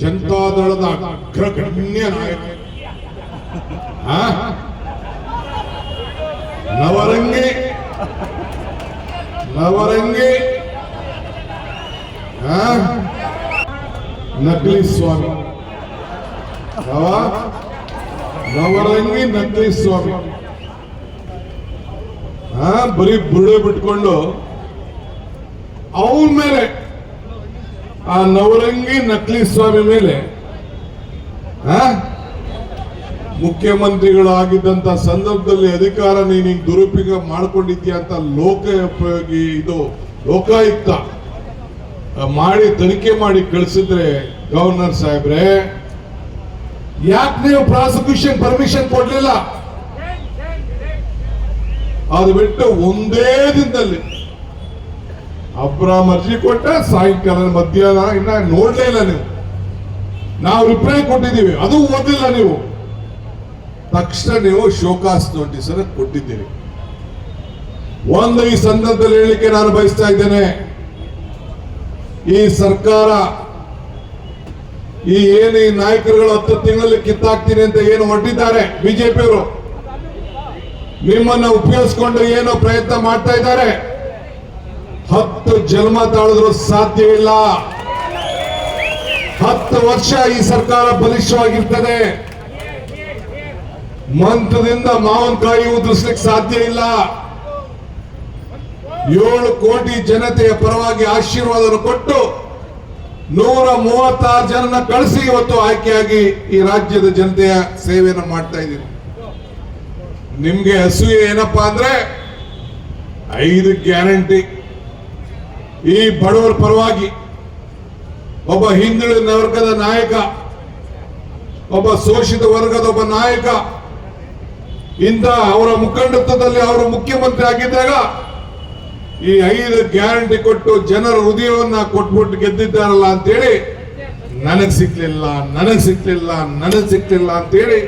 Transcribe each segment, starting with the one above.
ಜನತಾದಳದ ಅಗ್ರಗಣ್ಯ ನಾಯಕ? ನವರಂಗಿ. ನವರಂಗಿ. ನಕಲಿ ಸ್ವಾಮಿ. ನವರಂಗಿ ನಕಲಿ ಸ್ವಾಮಿ. ಬರೀ ಬುರುಡೆ ಬಿಟ್ಕೊಂಡು ಅವನ ಮೇಲೆ ಆ ನವರಂಗಿ ನಕಲಿ ಸ್ವಾಮಿ ಮೇಲೆ, ಆ? ಮುಖ್ಯಮಂತ್ರಿಗಳು ಆಗಿದ್ದಂತ ಸಂದರ್ಭದಲ್ಲಿ ಅಧಿಕಾರ ನೀನು ದುರುಪಯೋಗ ಮಾಡ್ಕೊಂಡಿದ್ಯಾ ಅಂತ ಲೋಕೋಪಯೋಗಿ ಇದು ಲೋಕಾಯುಕ್ತ ಮಾಡಿ ತನಿಖೆ ಮಾಡಿ ಕಳಿಸಿದ್ರೆ ಗವರ್ನರ್ ಸಾಹೇಬ್ರೆ, ಯಾಕೆ ನೀವು ಪ್ರಾಸಿಕ್ಯೂಷನ್ ಪರ್ಮಿಷನ್ ಕೊಡ್ಲಿಲ್ಲ? ಅದು ಬಿಟ್ಟು ಒಂದೇ ದಿನದಲ್ಲಿ ಅಬ್ರಾಮ್ ಅರ್ಜಿ ಕೊಟ್ಟ ಸಾಯಂಕಾಲ ಮಧ್ಯಾಹ್ನ ಇನ್ನ ನೋಡ್ಲೇ ಇಲ್ಲ ನೀವು. ನಾವು ರಿಪ್ಲೈ ಕೊಟ್ಟಿದ್ದೀವಿ, ಅದು ಓದಿಲ್ಲ ನೀವು. ತಕ್ಷಣ ನೀವು ಶೋಕಾಸ್ ನೋಟಿಸ್ ಅನ್ನು ಕೊಟ್ಟಿದ್ದೀರಿ. ಒಂದು ಈ ಸಂದರ್ಭದಲ್ಲಿ ಹೇಳಿಕೆ ನಾನು ಬಯಸ್ತಾ ಇದ್ದೇನೆ. ಈ ಸರ್ಕಾರ, ಈ ಏನು ಈ ನಾಯಕರುಗಳು ಹತ್ತು ತಿಂಗಳಲ್ಲಿ ಕಿತ್ತಾಕ್ತೀನಿ ಅಂತ ಏನು ಹೊಟ್ಟಿದ್ದಾರೆ ಬಿಜೆಪಿಯವರು? ನಿಮ್ಮನ್ನ ಉಪಯೋಗಿಸ್ಕೊಂಡು ಏನೋ ಪ್ರಯತ್ನ ಮಾಡ್ತಾ ಇದ್ದಾರೆ. ಹತ್ತು ಜನ್ಮ ತಾಳಿದ್ರು ಸಾಧ್ಯವಿಲ್ಲ. ಹತ್ತು ವರ್ಷ ಈ ಸರ್ಕಾರ ಬಲಿಷ್ಠವಾಗಿರ್ತದೆ. ಮಂತ್ರದಿಂದ ಮಾವಿನಕಾಯಿ ಉದುರಿಸ್ಲಿಕ್ಕೆ ಸಾಧ್ಯ ಇಲ್ಲ. ಏಳು ಕೋಟಿ ಜನತೆಯ ಪರವಾಗಿ ಆಶೀರ್ವಾದ ಕೊಟ್ಟು ನೂರ ಮೂವತ್ತಾರು ಜನನ ಕಳಿಸಿ ಇವತ್ತು ಆಯ್ಕೆಯಾಗಿ ಈ ರಾಜ್ಯದ ಜನತೆಯ ಸೇವೆಯನ್ನು ಮಾಡ್ತಾ ಇದ್ದೀನಿ ನಿಮ್ಗೆ ಹಸುವೆ ಏನಪ್ಪಾ ಅಂದ್ರೆ ಐದು ಗ್ಯಾರಂಟಿ. ಈ ಬಡವರ ಪರವಾಗಿ ಒಬ್ಬ ಹಿಂದುಳಿದ ವರ್ಗದ ನಾಯಕ, ಒಬ್ಬ ಶೋಷಿತ ವರ್ಗದ ಒಬ್ಬ ನಾಯಕ, ಇಂಥ ಅವರ ಮುಖಂಡತ್ವದಲ್ಲಿ ಅವರು ಮುಖ್ಯಮಂತ್ರಿ ಆಗಿದ್ದಾಗ ಈ ಐದು ಗ್ಯಾರಂಟಿ ಕೊಟ್ಟು ಜನರ ಹೃದಯವನ್ನ ಕೊಟ್ಬಿಟ್ಟು ಗೆದ್ದಿದ್ದಾರಲ್ಲ ಅಂತೇಳಿ ನನಗ್ ಸಿಕ್ಲಿಲ್ಲ ನನಗ್ ಸಿಕ್ಲಿಲ್ಲ ನನಗ್ ಸಿಕ್ಲಿಲ್ಲ ಅಂತೇಳಿ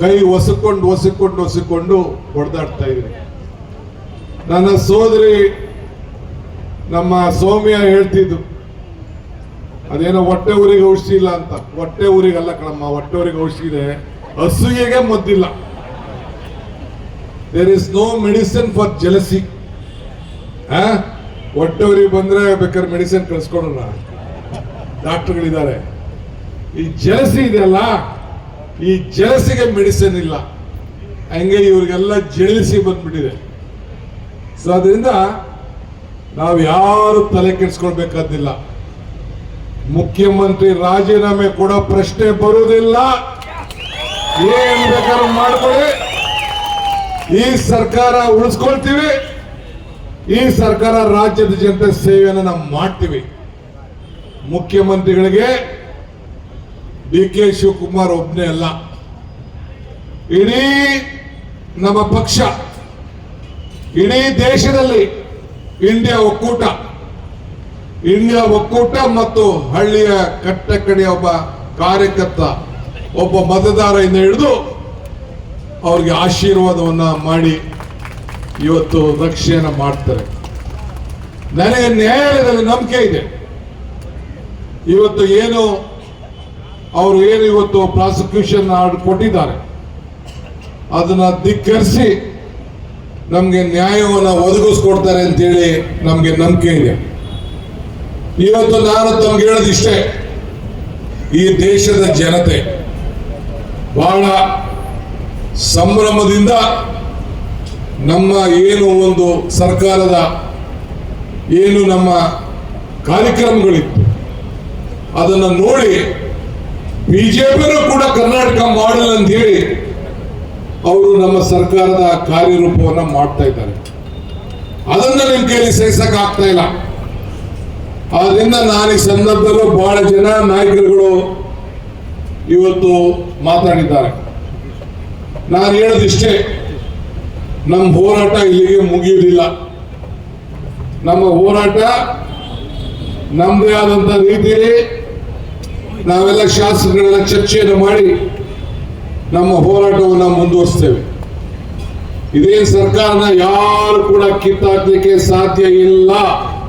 ಕೈ ಒಸಕೊಂಡು ಒಸಕೊಂಡು ಒಸಕೊಂಡು ಹೊಡೆದಾಡ್ತಾ ಇದ್ದೀನಿ ನನ್ನ ಸೋದರಿ ನಮ್ಮ ಸೌಮ್ಯ ಹೇಳ್ತಿದ್ದು, ಅದೇನೋ ಹೊಟ್ಟೆ ಊರಿಗೆ ಔಷಧಿ ಇಲ್ಲ ಅಂತ. ಹೊಟ್ಟೆ ಊರಿಗಲ್ಲ ಕಣಮ್ಮ, ಹೊಟ್ಟೆ ಊರಿಗೆ ಔಷಧಿ ಇದೆ. ಹಸುಗೆಗೆ ಮದ್ದಿಲ್ಲ. There is no medicine for jealousy ಹೊಟ್ಟೆ ಊರಿಗೆ ಬಂದ್ರೆ ಬೇಕಾದ್ರೆ ಮೆಡಿಸಿನ್ ಕಳಿಸ್ಕೊಡೋಣ. ಡಾಕ್ಟರ್ಗಳಿದ್ದಾರೆ. ಈ ಜಲಸಿ ಇದೆಯಲ್ಲ ಈ ಜಲಸಿಗೆ ಮೆಡಿಸಿನ್ ಇಲ್ಲ. ಹಂಗೆ ಇವ್ರಿಗೆಲ್ಲ ಜಳಿಸಿ ಬಂದ್ಬಿಟ್ಟಿದೆ. ಸೊ ಅದರಿಂದ ನಾವು ಯಾರು ತಲೆ ಕೆಡಿಸ್ಕೊಳ್ಬೇಕಾದಿಲ್ಲ ಮುಖ್ಯಮಂತ್ರಿ ರಾಜೀನಾಮೆ ಕೂಡ ಪ್ರಶ್ನೆ ಬರುವುದಿಲ್ಲ. ಏನ್ ಬೇಕಾದ್ರೂ ಮಾಡ್ಕೊಳ್ಳಿ. ಈ ಸರ್ಕಾರ ಉಳಿಸ್ಕೊಳ್ತೀವಿ. ಈ ಸರ್ಕಾರ ರಾಜ್ಯದ ಜನತೆ ಸೇವೆಯನ್ನು ನಾವು ಮಾಡ್ತೀವಿ. ಮುಖ್ಯಮಂತ್ರಿಗಳಿಗೆ ಡಿ ಕೆ ಶಿವಕುಮಾರ್ ಒಬ್ಬನೇ ಅಲ್ಲ. ಇಡೀ ನಮ್ಮ ಪಕ್ಷ, ಇಡೀ ದೇಶದಲ್ಲಿ ಇಂಡಿಯಾ ಒಕ್ಕೂಟ. ಇಂಡಿಯಾ ಒಕ್ಕೂಟ ಮತ್ತು ಹಳ್ಳಿಯ ಕಟ್ಟ ಕಡೆಯ ಒಬ್ಬ ಕಾರ್ಯಕರ್ತ, ಒಬ್ಬ ಮತದಾರದಿಂದ ಹಿಡಿದು ಅವ್ರಿಗೆ ಆಶೀರ್ವಾದವನ್ನ ಮಾಡಿ ಇವತ್ತು ರಕ್ಷೆಯನ್ನು ಮಾಡ್ತಾರೆ. ನನಗೆ ನ್ಯಾಯಾಲಯದಲ್ಲಿ ನಂಬಿಕೆ ಇದೆ. ಇವತ್ತು ಏನು, ಅವರು ಏನು ಇವತ್ತು ಪ್ರಾಸಿಕ್ಯೂಷನ್ ಆರ್ಡರ್ ಕೊಟ್ಟಿದ್ದಾರೆ. ಅದನ್ನ ಧಿಕ್ಕರಿಸಿ ನಮಗೆ ನ್ಯಾಯವನ್ನು ಒದಗಿಸ್ಕೊಡ್ತಾರೆ ಅಂತೇಳಿ ನಮಗೆ ನಂಬಿಕೆ ಇದೆ. ಇವತ್ತು ನಾನು ತಮ್ಗೆ ಹೇಳೋದಿಷ್ಟೇ ಈ ದೇಶದ ಜನತೆ ಬಹಳ ಸಂಭ್ರಮದಿಂದ ನಮ್ಮ ಏನು ಒಂದು ಸರ್ಕಾರದ ಏನು ನಮ್ಮ ಕಾರ್ಯಕ್ರಮಗಳಿತ್ತು, ಅದನ್ನು ನೋಡಿ ಬಿಜೆಪಿನೂ ಕೂಡ ಕರ್ನಾಟಕ ಮಾಡಲ್ ಅಂತ ಹೇಳಿ ಅವರು ನಮ್ಮ ಸರ್ಕಾರದ ಕಾರ್ಯರೂಪವನ್ನು ಮಾಡ್ತಾ ಇದ್ದಾರೆ. ಅದನ್ನ ನಿಮ್ ಕೇಳಿ ಸಹಿಸಕ್ ಆಗ್ತಾ ಇಲ್ಲ. ಆದ್ರಿಂದ ನಾನು ಈ ಸಂದರ್ಭದಲ್ಲೂ ಬಹಳ ಜನ ನಾಯಕರುಗಳು ಇವತ್ತು ಮಾತಾಡಿದ್ದಾರೆ. ನಾನು ಹೇಳೋದಿಷ್ಟೇ ನಮ್ಮ ಹೋರಾಟ ಇಲ್ಲಿಗೆ ಮುಗಿಯುವುದಿಲ್ಲ. ನಮ್ಮ ಹೋರಾಟ ನಮ್ಮದೇ ಆದಂತ ರೀತಿಯಲ್ಲಿ ನಾವೆಲ್ಲ ಶಾಸಕರೆಲ್ಲ ಚರ್ಚೆಯನ್ನು ಮಾಡಿ ನಮ್ಮ ಹೋರಾಟವನ್ನು ಮುಂದುವರಿಸ್ತೇವೆ. ಇದೇ ಸರ್ಕಾರನ ಯಾರು ಕೂಡ ಕಿತ್ತಾಕ್ಲಿಕ್ಕೆ ಸಾಧ್ಯ ಇಲ್ಲ.